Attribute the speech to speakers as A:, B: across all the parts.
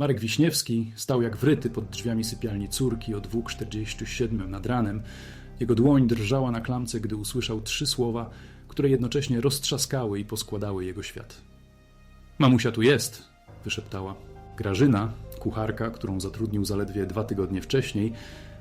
A: Marek Wiśniewski stał jak wryty pod drzwiami sypialni córki o 2.47 nad ranem. Jego dłoń drżała na klamce, gdy usłyszał trzy słowa, które jednocześnie roztrzaskały i poskładały jego świat. Mamusia tu jest, wyszeptała. Grażyna, kucharka, którą zatrudnił zaledwie dwa tygodnie wcześniej,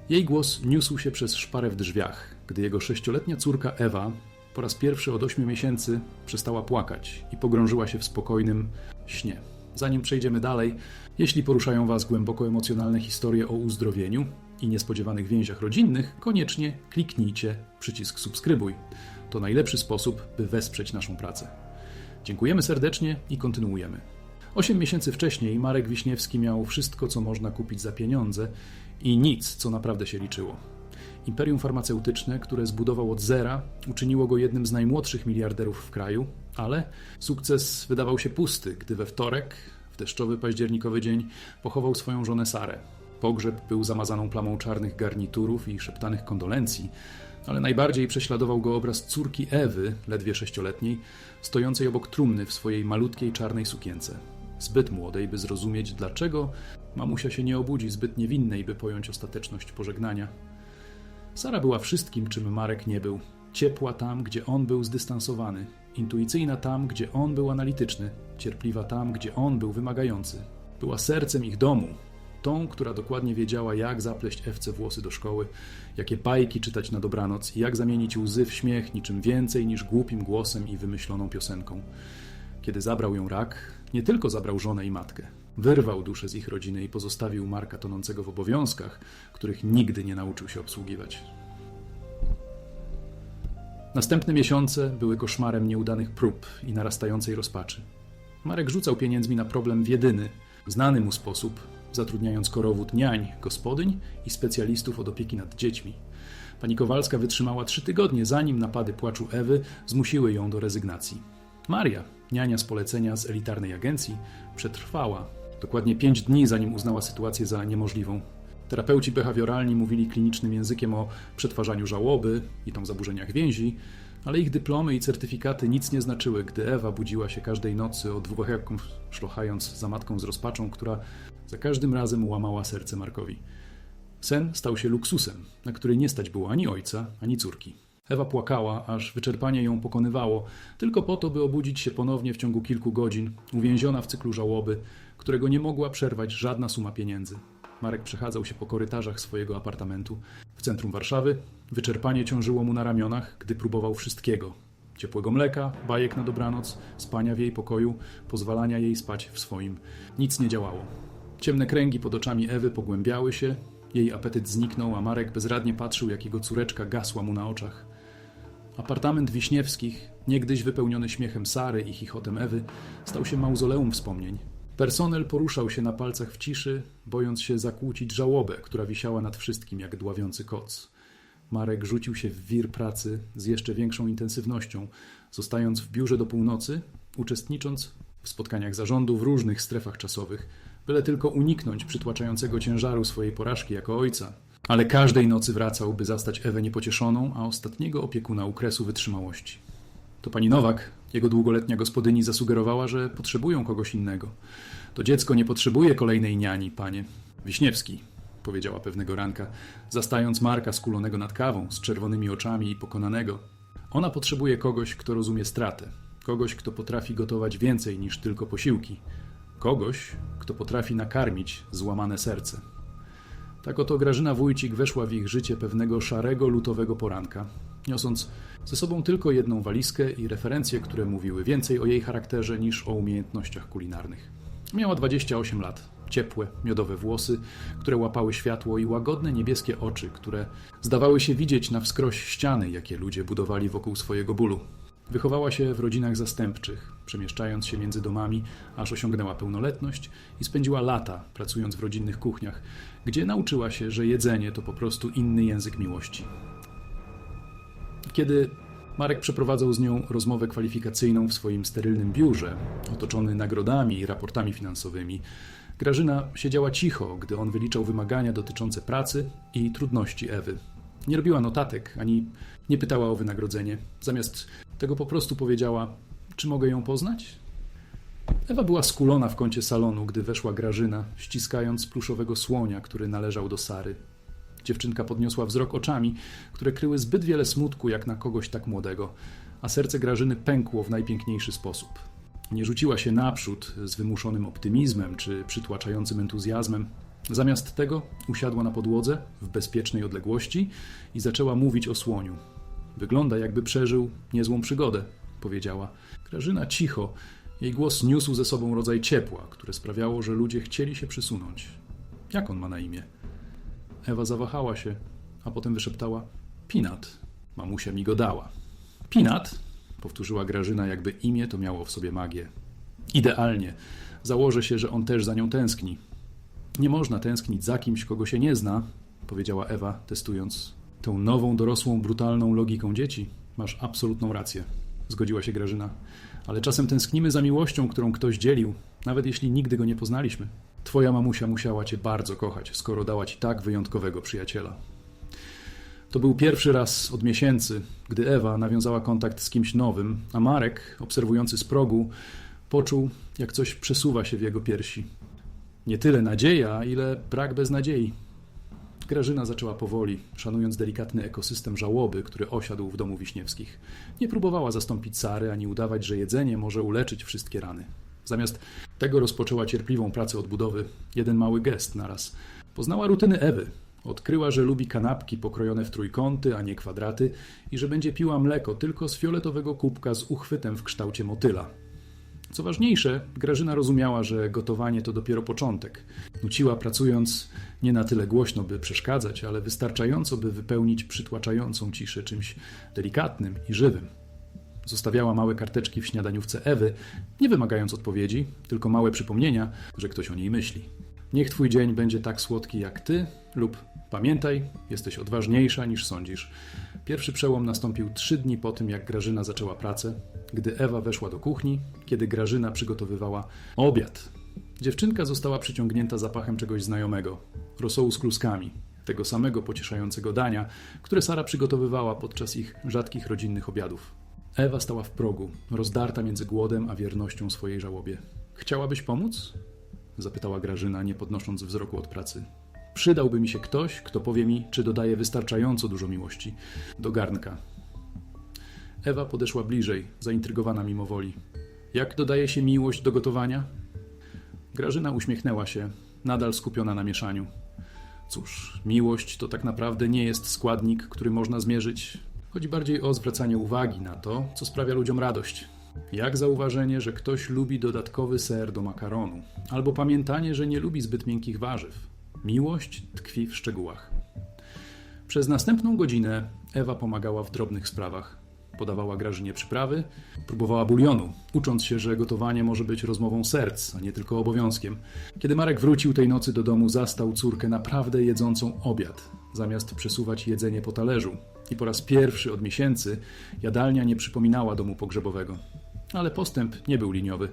A: jej głos niósł się przez szparę w drzwiach, gdy jego sześcioletnia córka Ewa po raz pierwszy od ośmiu miesięcy przestała płakać i pogrążyła się w spokojnym śnie. Zanim przejdziemy dalej, jeśli poruszają Was głęboko emocjonalne historie o uzdrowieniu i niespodziewanych więziach rodzinnych, koniecznie kliknijcie przycisk subskrybuj. To najlepszy sposób, by wesprzeć naszą pracę. Dziękujemy serdecznie i kontynuujemy. Osiem miesięcy wcześniej Marek Wiśniewski miał wszystko, co można kupić za pieniądze i nic, co naprawdę się liczyło. Imperium farmaceutyczne, które zbudował od zera, uczyniło go jednym z najmłodszych miliarderów w kraju, ale sukces wydawał się pusty, gdy we wtorek, w deszczowy październikowy dzień, pochował swoją żonę Sarę. Pogrzeb był zamazaną plamą czarnych garniturów i szeptanych kondolencji, ale najbardziej prześladował go obraz córki Ewy, ledwie sześcioletniej, stojącej obok trumny w swojej malutkiej czarnej sukience. Zbyt młodej, by zrozumieć, dlaczego mamusia się nie obudzi, zbyt niewinnej, by pojąć ostateczność pożegnania. Sara była wszystkim, czym Marek nie był. Ciepła tam, gdzie on był zdystansowany, intuicyjna tam, gdzie on był analityczny, cierpliwa tam, gdzie on był wymagający. Była sercem ich domu, tą, która dokładnie wiedziała, jak zapleść Ewce włosy do szkoły, jakie bajki czytać na dobranoc i jak zamienić łzy w śmiech niczym więcej niż głupim głosem i wymyśloną piosenką. Kiedy zabrał ją rak, nie tylko zabrał żonę i matkę, wyrwał duszę z ich rodziny i pozostawił Marka tonącego w obowiązkach, których nigdy nie nauczył się obsługiwać. Następne miesiące były koszmarem nieudanych prób i narastającej rozpaczy. Marek rzucał pieniędzmi na problem w jedyny, znany mu sposób, zatrudniając korowód niań, gospodyń i specjalistów od opieki nad dziećmi. Pani Kowalska wytrzymała trzy tygodnie, zanim napady płaczu Ewy zmusiły ją do rezygnacji. Maria, niania z polecenia z elitarnej agencji, przetrwała dokładnie pięć dni, zanim uznała sytuację za niemożliwą. Terapeuci behawioralni mówili klinicznym językiem o przetwarzaniu żałoby i tam zaburzeniach więzi, ale ich dyplomy i certyfikaty nic nie znaczyły, gdy Ewa budziła się każdej nocy od dwóch szlochając za matką z rozpaczą, która za każdym razem łamała serce Markowi. Sen stał się luksusem, na który nie stać było ani ojca, ani córki. Ewa płakała, aż wyczerpanie ją pokonywało, tylko po to, by obudzić się ponownie w ciągu kilku godzin, uwięziona w cyklu żałoby, którego nie mogła przerwać żadna suma pieniędzy. Marek przechadzał się po korytarzach swojego apartamentu w centrum Warszawy. Wyczerpanie ciążyło mu na ramionach, gdy próbował wszystkiego: ciepłego mleka, bajek na dobranoc, spania w jej pokoju, pozwalania jej spać w swoim. Nic nie działało. Ciemne kręgi pod oczami Ewy pogłębiały się, jej apetyt zniknął, a Marek bezradnie patrzył, jak jego córeczka gasła mu na oczach. Apartament Wiśniewskich, niegdyś wypełniony śmiechem Sary i chichotem Ewy, stał się mauzoleum wspomnień. Personel poruszał się na palcach w ciszy, bojąc się zakłócić żałobę, która wisiała nad wszystkim jak dławiący koc. Marek rzucił się w wir pracy z jeszcze większą intensywnością, zostając w biurze do północy, uczestnicząc w spotkaniach zarządu w różnych strefach czasowych, byle tylko uniknąć przytłaczającego ciężaru swojej porażki jako ojca. Ale każdej nocy wracał, by zastać Ewę niepocieszoną, a ostatniego opiekuna u kresu wytrzymałości. To pani Nowak, jego długoletnia gospodyni, zasugerowała, że potrzebują kogoś innego. To dziecko nie potrzebuje kolejnej niani, panie. Wiśniewski, powiedziała pewnego ranka, zastając Marka skulonego nad kawą, z czerwonymi oczami i pokonanego. Ona potrzebuje kogoś, kto rozumie stratę, kogoś, kto potrafi gotować więcej niż tylko posiłki, kogoś, kto potrafi nakarmić złamane serce. Tak oto Grażyna Wójcik weszła w ich życie pewnego szarego, lutowego poranka, niosąc ze sobą tylko jedną walizkę i referencje, które mówiły więcej o jej charakterze niż o umiejętnościach kulinarnych. Miała 28 lat, ciepłe, miodowe włosy, które łapały światło i łagodne niebieskie oczy, które zdawały się widzieć na wskroś ściany, jakie ludzie budowali wokół swojego bólu. Wychowała się w rodzinach zastępczych, przemieszczając się między domami, aż osiągnęła pełnoletność i spędziła lata pracując w rodzinnych kuchniach, gdzie nauczyła się, że jedzenie to po prostu inny język miłości. Kiedy Marek przeprowadzał z nią rozmowę kwalifikacyjną w swoim sterylnym biurze, otoczony nagrodami i raportami finansowymi, Grażyna siedziała cicho, gdy on wyliczał wymagania dotyczące pracy i trudności Ewy. Nie robiła notatek, ani nie pytała o wynagrodzenie. Zamiast tego po prostu powiedziała: Czy mogę ją poznać? Ewa była skulona w kącie salonu, gdy weszła Grażyna, ściskając pluszowego słonia, który należał do Sary. Dziewczynka podniosła wzrok oczami, które kryły zbyt wiele smutku jak na kogoś tak młodego, a serce Grażyny pękło w najpiękniejszy sposób. Nie rzuciła się naprzód z wymuszonym optymizmem czy przytłaczającym entuzjazmem. Zamiast tego usiadła na podłodze w bezpiecznej odległości i zaczęła mówić o słoniu. Wygląda, jakby przeżył niezłą przygodę, powiedziała. Grażyna cicho, jej głos niósł ze sobą rodzaj ciepła, które sprawiało, że ludzie chcieli się przysunąć. Jak on ma na imię? Ewa zawahała się, a potem wyszeptała: Pinat. Mamusia mi go dała. Pinat? Powtórzyła Grażyna, jakby imię to miało w sobie magię. Idealnie. Założę się, że on też za nią tęskni. Nie można tęsknić za kimś, kogo się nie zna, powiedziała Ewa, testując tą nową, dorosłą, brutalną logiką dzieci. Masz absolutną rację, zgodziła się Grażyna. Ale czasem tęsknimy za miłością, którą ktoś dzielił, nawet jeśli nigdy go nie poznaliśmy. Twoja mamusia musiała cię bardzo kochać, skoro dała ci tak wyjątkowego przyjaciela. To był pierwszy raz od miesięcy, gdy Ewa nawiązała kontakt z kimś nowym, a Marek, obserwujący z progu, poczuł, jak coś przesuwa się w jego piersi. Nie tyle nadzieja, ile brak beznadziei. Grażyna zaczęła powoli, szanując delikatny ekosystem żałoby, który osiadł w domu Wiśniewskich. Nie próbowała zastąpić Sary, ani udawać, że jedzenie może uleczyć wszystkie rany. Zamiast tego rozpoczęła cierpliwą pracę odbudowy, jeden mały gest naraz. Poznała rutyny Ewy. Odkryła, że lubi kanapki pokrojone w trójkąty, a nie kwadraty i że będzie piła mleko tylko z fioletowego kubka z uchwytem w kształcie motyla. Co ważniejsze, Grażyna rozumiała, że gotowanie to dopiero początek. Nuciła pracując nie na tyle głośno, by przeszkadzać, ale wystarczająco, by wypełnić przytłaczającą ciszę czymś delikatnym i żywym. Zostawiała małe karteczki w śniadaniówce Ewy, nie wymagając odpowiedzi, tylko małe przypomnienia, że ktoś o niej myśli. Niech twój dzień będzie tak słodki jak ty, lub pamiętaj, jesteś odważniejsza niż sądzisz. Pierwszy przełom nastąpił trzy dni po tym, jak Grażyna zaczęła pracę, gdy Ewa weszła do kuchni, kiedy Grażyna przygotowywała obiad. Dziewczynka została przyciągnięta zapachem czegoś znajomego rosołu z kluskami, tego samego pocieszającego dania, które Sara przygotowywała podczas ich rzadkich rodzinnych obiadów. Ewa stała w progu, rozdarta między głodem a wiernością swojej żałobie. Chciałabyś pomóc? zapytała Grażyna, nie podnosząc wzroku od pracy. Przydałby mi się ktoś, kto powie mi, czy dodaje wystarczająco dużo miłości. Do garnka. Ewa podeszła bliżej, zaintrygowana mimo woli. Jak dodaje się miłość do gotowania? Grażyna uśmiechnęła się, nadal skupiona na mieszaniu. Cóż, miłość to tak naprawdę nie jest składnik, który można zmierzyć. Chodzi bardziej o zwracanie uwagi na to, co sprawia ludziom radość. Jak zauważenie, że ktoś lubi dodatkowy ser do makaronu, albo pamiętanie, że nie lubi zbyt miękkich warzyw. Miłość tkwi w szczegółach. Przez następną godzinę Ewa pomagała w drobnych sprawach. Podawała Grażynie przyprawy, próbowała bulionu, ucząc się, że gotowanie może być rozmową serc, a nie tylko obowiązkiem. Kiedy Marek wrócił tej nocy do domu, zastał córkę naprawdę jedzącą obiad, zamiast przesuwać jedzenie po talerzu. I po raz pierwszy od miesięcy jadalnia nie przypominała domu pogrzebowego. Ale postęp nie był liniowy.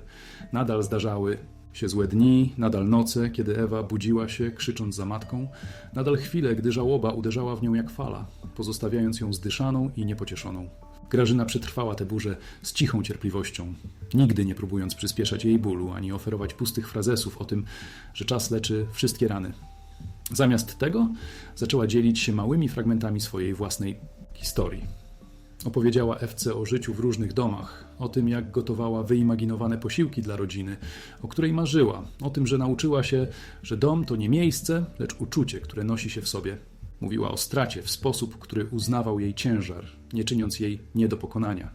A: Nadal zdarzały się złe dni, nadal noce, kiedy Ewa budziła się, krzycząc za matką, nadal chwile, gdy żałoba uderzała w nią jak fala, pozostawiając ją zdyszaną i niepocieszoną. Grażyna przetrwała tę burzę z cichą cierpliwością, nigdy nie próbując przyspieszać jej bólu ani oferować pustych frazesów o tym, że czas leczy wszystkie rany. Zamiast tego zaczęła dzielić się małymi fragmentami swojej własnej historii. Opowiedziała Ewce o życiu w różnych domach, o tym, jak gotowała wyimaginowane posiłki dla rodziny, o której marzyła, o tym, że nauczyła się, że dom to nie miejsce, lecz uczucie, które nosi się w sobie. Mówiła o stracie w sposób, który uznawał jej ciężar, nie czyniąc jej nie do pokonania.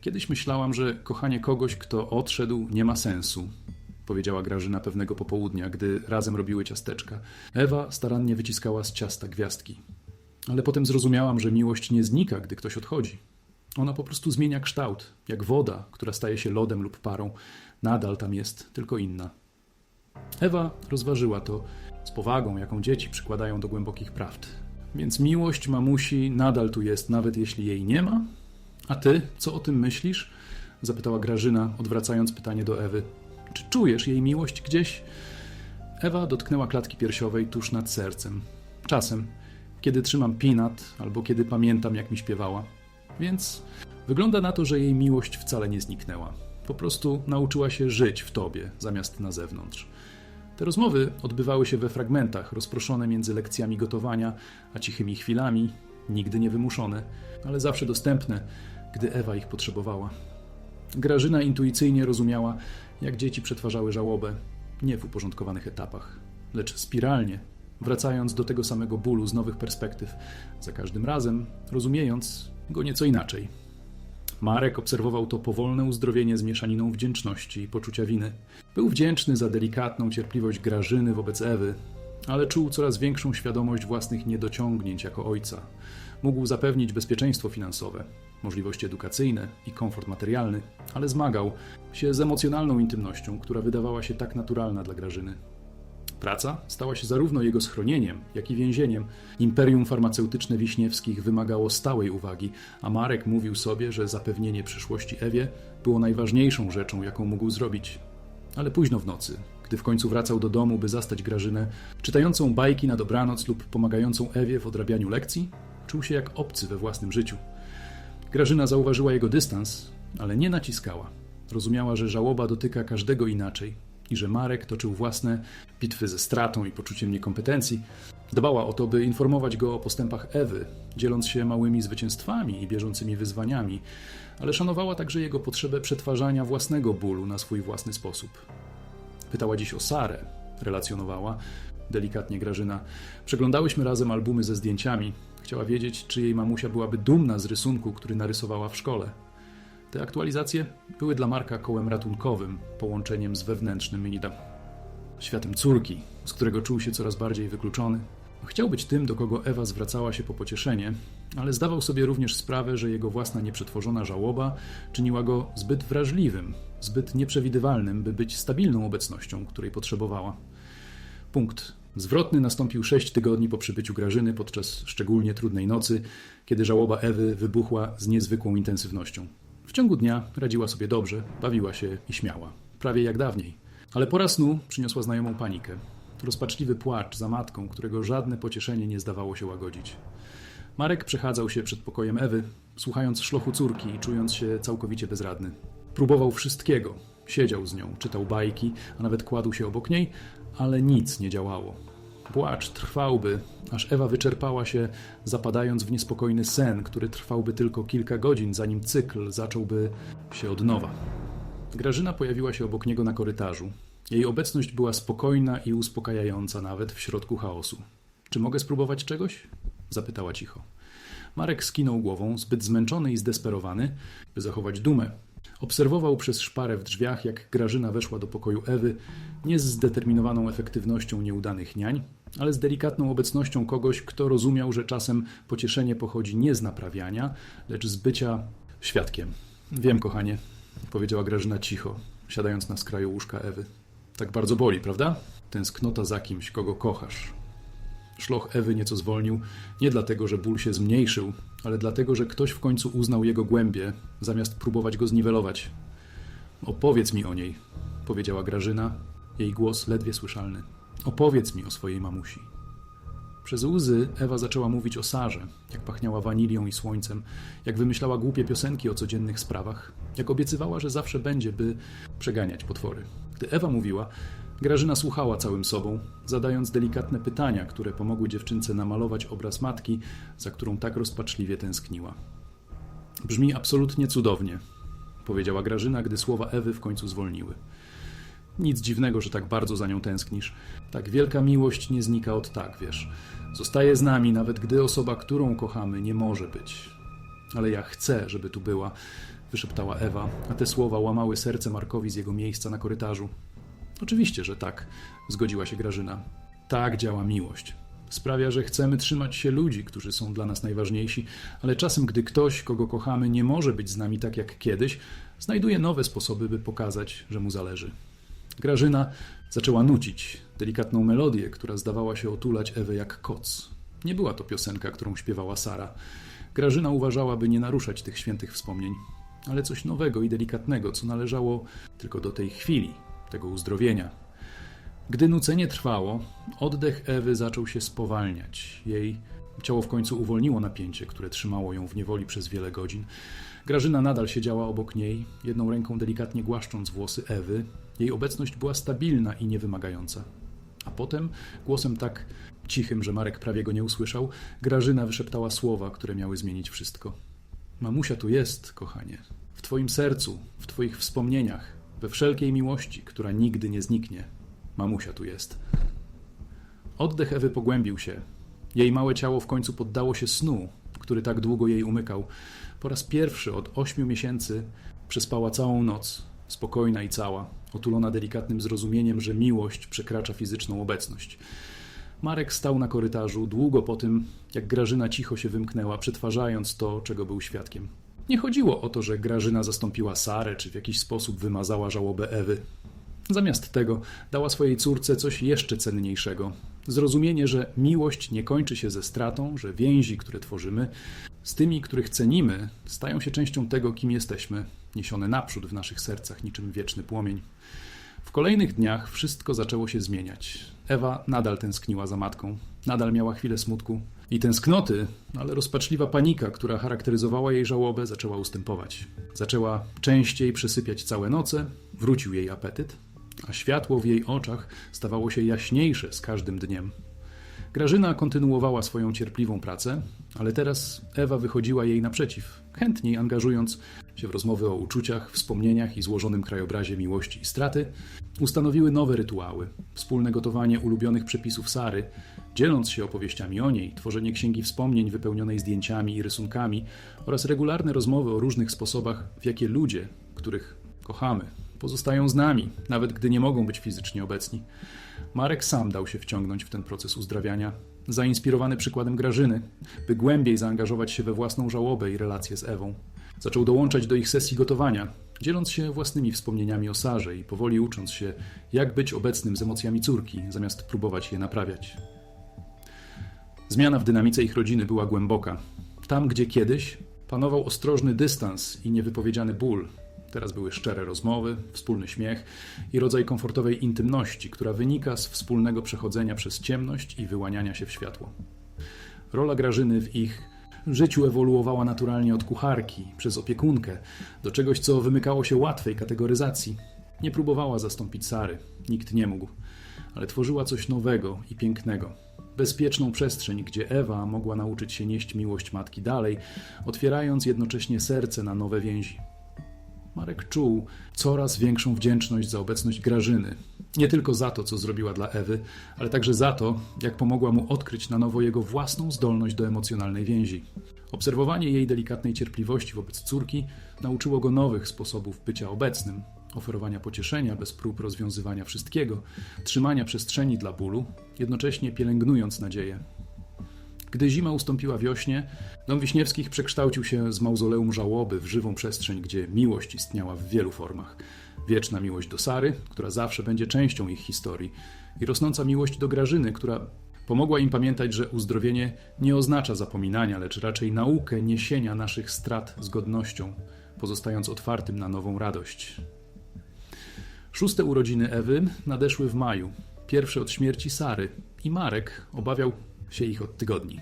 A: Kiedyś myślałam, że kochanie kogoś, kto odszedł, nie ma sensu, powiedziała Grażyna pewnego popołudnia, gdy razem robiły ciasteczka. Ewa starannie wyciskała z ciasta gwiazdki. Ale potem zrozumiałam, że miłość nie znika, gdy ktoś odchodzi. Ona po prostu zmienia kształt, jak woda, która staje się lodem lub parą. Nadal tam jest, tylko inna. Ewa rozważyła to z powagą, jaką dzieci przykładają do głębokich prawd. Więc miłość mamusi nadal tu jest, nawet jeśli jej nie ma? A ty, co o tym myślisz? Zapytała Grażyna, odwracając pytanie do Ewy. Czy czujesz jej miłość gdzieś? Ewa dotknęła klatki piersiowej tuż nad sercem. Czasem, kiedy trzymam pinat, albo kiedy pamiętam, jak mi śpiewała. Więc wygląda na to, że jej miłość wcale nie zniknęła. Po prostu nauczyła się żyć w tobie zamiast na zewnątrz. Te rozmowy odbywały się we fragmentach, rozproszone między lekcjami gotowania a cichymi chwilami, nigdy nie wymuszone, ale zawsze dostępne, gdy Ewa ich potrzebowała. Grażyna intuicyjnie rozumiała, jak dzieci przetwarzały żałobę, nie w uporządkowanych etapach, lecz spiralnie, wracając do tego samego bólu z nowych perspektyw, za każdym razem rozumiejąc go nieco inaczej. Marek obserwował to powolne uzdrowienie z mieszaniną wdzięczności i poczucia winy. Był wdzięczny za delikatną cierpliwość Grażyny wobec Ewy, ale czuł coraz większą świadomość własnych niedociągnięć jako ojca. Mógł zapewnić bezpieczeństwo finansowe, możliwości edukacyjne i komfort materialny, ale zmagał się z emocjonalną intymnością, która wydawała się tak naturalna dla Grażyny. Praca stała się zarówno jego schronieniem, jak i więzieniem. Imperium farmaceutyczne Wiśniewskich wymagało stałej uwagi, a Marek mówił sobie, że zapewnienie przyszłości Ewie było najważniejszą rzeczą, jaką mógł zrobić. Ale późno w nocy, gdy w końcu wracał do domu, by zastać Grażynę, czytającą bajki na dobranoc lub pomagającą Ewie w odrabianiu lekcji, czuł się jak obcy we własnym życiu. Grażyna zauważyła jego dystans, ale nie naciskała. Rozumiała, że żałoba dotyka każdego inaczej i że Marek toczył własne bitwy ze stratą i poczuciem niekompetencji. Dbała o to, by informować go o postępach Ewy, dzieląc się małymi zwycięstwami i bieżącymi wyzwaniami, ale szanowała także jego potrzebę przetwarzania własnego bólu na swój własny sposób. Pytała dziś o Sarę, relacjonowała, delikatnie Grażyna. Przeglądałyśmy razem albumy ze zdjęciami. Chciała wiedzieć, czy jej mamusia byłaby dumna z rysunku, który narysowała w szkole. Te aktualizacje były dla Marka kołem ratunkowym, połączeniem z wewnętrznym minidam. Światem córki, z którego czuł się coraz bardziej wykluczony. Chciał być tym, do kogo Ewa zwracała się po pocieszenie, ale zdawał sobie również sprawę, że jego własna nieprzetworzona żałoba czyniła go zbyt wrażliwym, zbyt nieprzewidywalnym, by być stabilną obecnością, której potrzebowała. Punkt zwrotny nastąpił sześć tygodni po przybyciu Grażyny podczas szczególnie trudnej nocy, kiedy żałoba Ewy wybuchła z niezwykłą intensywnością. W ciągu dnia radziła sobie dobrze, bawiła się i śmiała, prawie jak dawniej. Ale pora snu przyniosła znajomą panikę. Rozpaczliwy płacz za matką, którego żadne pocieszenie nie zdawało się łagodzić. Marek przechadzał się przed pokojem Ewy, słuchając szlochu córki i czując się całkowicie bezradny. Próbował wszystkiego. Siedział z nią, czytał bajki, a nawet kładł się obok niej, ale nic nie działało. Płacz trwałby, aż Ewa wyczerpała się, zapadając w niespokojny sen, który trwałby tylko kilka godzin, zanim cykl zacząłby się od nowa. Grażyna pojawiła się obok niego na korytarzu. Jej obecność była spokojna i uspokajająca nawet w środku chaosu. Czy mogę spróbować czegoś? zapytała cicho. Marek skinął głową, zbyt zmęczony i zdesperowany, by zachować dumę. Obserwował przez szparę w drzwiach, jak Grażyna weszła do pokoju Ewy, nie z zdeterminowaną efektywnością nieudanych niań, ale z delikatną obecnością kogoś, kto rozumiał, że czasem pocieszenie pochodzi nie z naprawiania, lecz z bycia świadkiem. Wiem, kochanie, powiedziała Grażyna cicho, siadając na skraju łóżka Ewy. Tak bardzo boli, prawda? Tęsknota za kimś, kogo kochasz. Szloch Ewy nieco zwolnił, nie dlatego, że ból się zmniejszył, ale dlatego, że ktoś w końcu uznał jego głębie, zamiast próbować go zniwelować. Opowiedz mi o niej, powiedziała Grażyna, jej głos ledwie słyszalny. Opowiedz mi o swojej mamusi. Przez łzy Ewa zaczęła mówić o Sarze, jak pachniała wanilią i słońcem, jak wymyślała głupie piosenki o codziennych sprawach, jak obiecywała, że zawsze będzie, by przeganiać potwory. Gdy Ewa mówiła, Grażyna słuchała całym sobą, zadając delikatne pytania, które pomogły dziewczynce namalować obraz matki, za którą tak rozpaczliwie tęskniła. Brzmi absolutnie cudownie, powiedziała Grażyna, gdy słowa Ewy w końcu zwolniły. Nic dziwnego, że tak bardzo za nią tęsknisz. Tak wielka miłość nie znika od tak, wiesz. Zostaje z nami, nawet gdy osoba, którą kochamy, nie może być. Ale ja chcę, żeby tu była, wyszeptała Ewa, a te słowa łamały serce Markowi z jego miejsca na korytarzu. Oczywiście, że tak, zgodziła się Grażyna. Tak działa miłość. Sprawia, że chcemy trzymać się ludzi, którzy są dla nas najważniejsi, ale czasem, gdy ktoś, kogo kochamy, nie może być z nami tak jak kiedyś, znajduje nowe sposoby, by pokazać, że mu zależy. Grażyna zaczęła nucić delikatną melodię, która zdawała się otulać Ewę jak koc. Nie była to piosenka, którą śpiewała Sara. Grażyna uważała, by nie naruszać tych świętych wspomnień, ale coś nowego i delikatnego, co należało tylko do tej chwili, tego uzdrowienia. Gdy nucenie trwało, oddech Ewy zaczął się spowalniać. Jej ciało w końcu uwolniło napięcie, które trzymało ją w niewoli przez wiele godzin. Grażyna nadal siedziała obok niej, jedną ręką delikatnie głaszcząc włosy Ewy. Jej obecność była stabilna i niewymagająca. A potem, głosem tak cichym, że Marek prawie go nie usłyszał, Grażyna wyszeptała słowa, które miały zmienić wszystko. Mamusia tu jest, kochanie. W twoim sercu, w twoich wspomnieniach, we wszelkiej miłości, która nigdy nie zniknie. Mamusia tu jest. Oddech Ewy pogłębił się. Jej małe ciało w końcu poddało się snu, który tak długo jej umykał. Po raz pierwszy od ośmiu miesięcy przespała całą noc, spokojna i cała, otulona delikatnym zrozumieniem, że miłość przekracza fizyczną obecność. Marek stał na korytarzu długo po tym, jak Grażyna cicho się wymknęła, przetwarzając to, czego był świadkiem. Nie chodziło o to, że Grażyna zastąpiła Sarę, czy w jakiś sposób wymazała żałobę Ewy. Zamiast tego dała swojej córce coś jeszcze cenniejszego. Zrozumienie, że miłość nie kończy się ze stratą, że więzi, które tworzymy, z tymi, których cenimy, stają się częścią tego, kim jesteśmy, niesione naprzód w naszych sercach niczym wieczny płomień. W kolejnych dniach wszystko zaczęło się zmieniać. Ewa nadal tęskniła za matką, nadal miała chwilę smutku i tęsknoty, ale rozpaczliwa panika, która charakteryzowała jej żałobę, zaczęła ustępować. Zaczęła częściej przysypiać całe noce, wrócił jej apetyt, a światło w jej oczach stawało się jaśniejsze z każdym dniem. Grażyna kontynuowała swoją cierpliwą pracę, ale teraz Ewa wychodziła jej naprzeciw, chętniej angażując się w rozmowy o uczuciach, wspomnieniach i złożonym krajobrazie miłości i straty. Ustanowiły nowe rytuały, wspólne gotowanie ulubionych przepisów Sary, dzieląc się opowieściami o niej, tworzenie księgi wspomnień wypełnionej zdjęciami i rysunkami oraz regularne rozmowy o różnych sposobach, w jakie ludzie, których kochamy, pozostają z nami, nawet gdy nie mogą być fizycznie obecni. Marek sam dał się wciągnąć w ten proces uzdrawiania, zainspirowany przykładem Grażyny, by głębiej zaangażować się we własną żałobę i relacje z Ewą. Zaczął dołączać do ich sesji gotowania, dzieląc się własnymi wspomnieniami o Sarze i powoli ucząc się, jak być obecnym z emocjami córki, zamiast próbować je naprawiać. Zmiana w dynamice ich rodziny była głęboka. Tam, gdzie kiedyś panował ostrożny dystans i niewypowiedziany ból, Teraz były szczere rozmowy, wspólny śmiech i rodzaj komfortowej intymności, która wynika z wspólnego przechodzenia przez ciemność i wyłaniania się w światło. Rola Grażyny w ich życiu ewoluowała naturalnie od kucharki, przez opiekunkę, do czegoś, co wymykało się łatwej kategoryzacji. Nie próbowała zastąpić Sary, nikt nie mógł, ale tworzyła coś nowego i pięknego. Bezpieczną przestrzeń, gdzie Ewa mogła nauczyć się nieść miłość matki dalej, otwierając jednocześnie serce na nowe więzi. Marek czuł coraz większą wdzięczność za obecność Grażyny. Nie tylko za to, co zrobiła dla Ewy, ale także za to, jak pomogła mu odkryć na nowo jego własną zdolność do emocjonalnej więzi. Obserwowanie jej delikatnej cierpliwości wobec córki nauczyło go nowych sposobów bycia obecnym, oferowania pocieszenia bez prób rozwiązywania wszystkiego, trzymania przestrzeni dla bólu, jednocześnie pielęgnując nadzieję. Gdy zima ustąpiła wiośnie, dom Wiśniewskich przekształcił się z mauzoleum żałoby w żywą przestrzeń, gdzie miłość istniała w wielu formach. Wieczna miłość do Sary, która zawsze będzie częścią ich historii, i rosnąca miłość do Grażyny, która pomogła im pamiętać, że uzdrowienie nie oznacza zapominania, lecz raczej naukę niesienia naszych strat z godnością, pozostając otwartym na nową radość. Szóste urodziny Ewy nadeszły w maju, pierwsze od śmierci Sary, i Marek obawiał się ich od tygodni.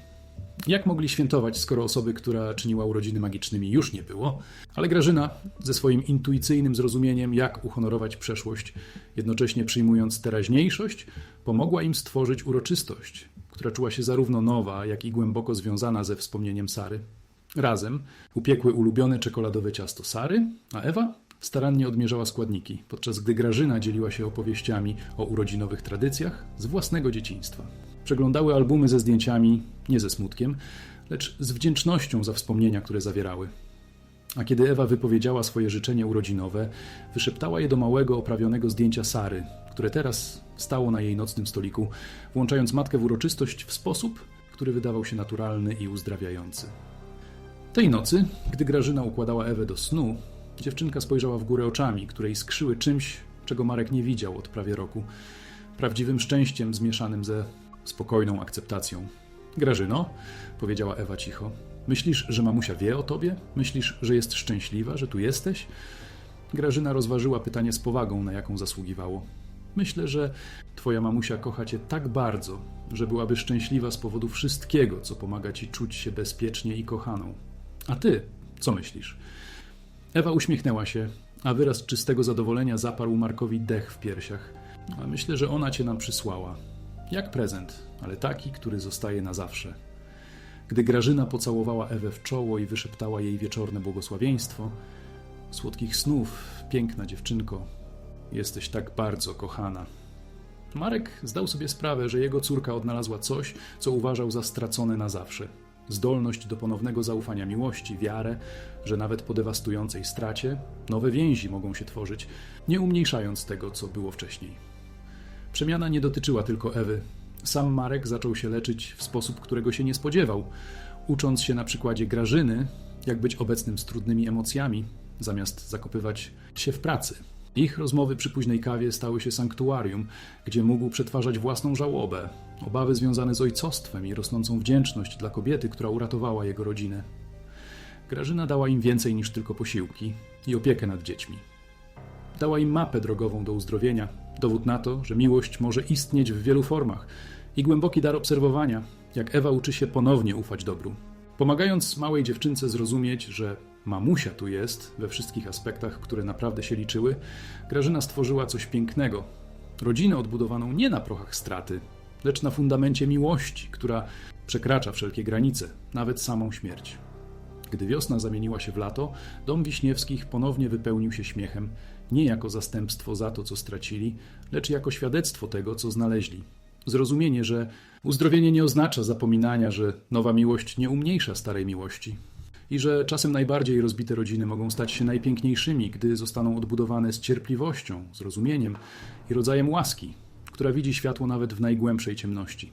A: Jak mogli świętować, skoro osoby, która czyniła urodziny magicznymi, już nie było? Ale Grażyna, ze swoim intuicyjnym zrozumieniem, jak uhonorować przeszłość, jednocześnie przyjmując teraźniejszość, pomogła im stworzyć uroczystość, która czuła się zarówno nowa, jak i głęboko związana ze wspomnieniem Sary. Razem upiekły ulubione czekoladowe ciasto Sary, a Ewa starannie odmierzała składniki, podczas gdy Grażyna dzieliła się opowieściami o urodzinowych tradycjach z własnego dzieciństwa. Przeglądały albumy ze zdjęciami nie ze smutkiem, lecz z wdzięcznością za wspomnienia, które zawierały. A kiedy Ewa wypowiedziała swoje życzenie urodzinowe, wyszeptała je do małego, oprawionego zdjęcia Sary, które teraz stało na jej nocnym stoliku, włączając matkę w uroczystość w sposób, który wydawał się naturalny i uzdrawiający. Tej nocy, gdy Grażyna układała Ewę do snu, dziewczynka spojrzała w górę oczami, które skrzyły czymś, czego Marek nie widział od prawie roku. Prawdziwym szczęściem zmieszanym ze spokojną akceptacją. Grażyno, powiedziała Ewa cicho, myślisz, że mamusia wie o tobie? Myślisz, że jest szczęśliwa, że tu jesteś? Grażyna rozważyła pytanie z powagą, na jaką zasługiwało. Myślę, że twoja mamusia kocha cię tak bardzo, że byłaby szczęśliwa z powodu wszystkiego, co pomaga ci czuć się bezpiecznie i kochaną. A ty, co myślisz? Ewa uśmiechnęła się, a wyraz czystego zadowolenia zaparł Markowi dech w piersiach. A myślę, że ona cię nam przysłała. Jak prezent, ale taki, który zostaje na zawsze. Gdy Grażyna pocałowała Ewę w czoło i wyszeptała jej wieczorne błogosławieństwo, słodkich snów, piękna dziewczynko, jesteś tak bardzo kochana. Marek zdał sobie sprawę, że jego córka odnalazła coś, co uważał za stracone na zawsze. Zdolność do ponownego zaufania miłości, wiarę, że nawet po dewastującej stracie nowe więzi mogą się tworzyć, nie umniejszając tego, co było wcześniej. Przemiana nie dotyczyła tylko Ewy. Sam Marek zaczął się leczyć w sposób, którego się nie spodziewał, ucząc się na przykładzie Grażyny, jak być obecnym z trudnymi emocjami, zamiast zakopywać się w pracy. Ich rozmowy przy późnej kawie stały się sanktuarium, gdzie mógł przetwarzać własną żałobę, obawy związane z ojcostwem i rosnącą wdzięczność dla kobiety, która uratowała jego rodzinę. Grażyna dała im więcej niż tylko posiłki i opiekę nad dziećmi. Dała im mapę drogową do uzdrowienia, dowód na to, że miłość może istnieć w wielu formach i głęboki dar obserwowania, jak Ewa uczy się ponownie ufać dobru. Pomagając małej dziewczynce zrozumieć, że mamusia tu jest we wszystkich aspektach, które naprawdę się liczyły, Grażyna stworzyła coś pięknego. Rodzinę odbudowaną nie na prochach straty, lecz na fundamencie miłości, która przekracza wszelkie granice, nawet samą śmierć. Gdy wiosna zamieniła się w lato, dom Wiśniewskich ponownie wypełnił się śmiechem, nie jako zastępstwo za to, co stracili, lecz jako świadectwo tego, co znaleźli. Zrozumienie, że uzdrowienie nie oznacza zapominania, że nowa miłość nie umniejsza starej miłości. I że czasem najbardziej rozbite rodziny mogą stać się najpiękniejszymi, gdy zostaną odbudowane z cierpliwością, zrozumieniem i rodzajem łaski, która widzi światło nawet w najgłębszej ciemności.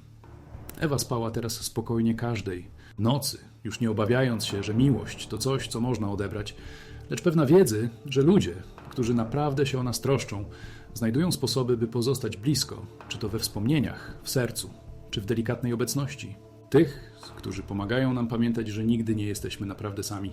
A: Ewa spała teraz spokojnie każdej nocy, już nie obawiając się, że miłość to coś, co można odebrać, lecz pewna wiedzy, że ludzie, którzy naprawdę się o nas troszczą, znajdują sposoby, by pozostać blisko, czy to we wspomnieniach, w sercu, czy w delikatnej obecności. Tych, którzy pomagają nam pamiętać, że nigdy nie jesteśmy naprawdę sami.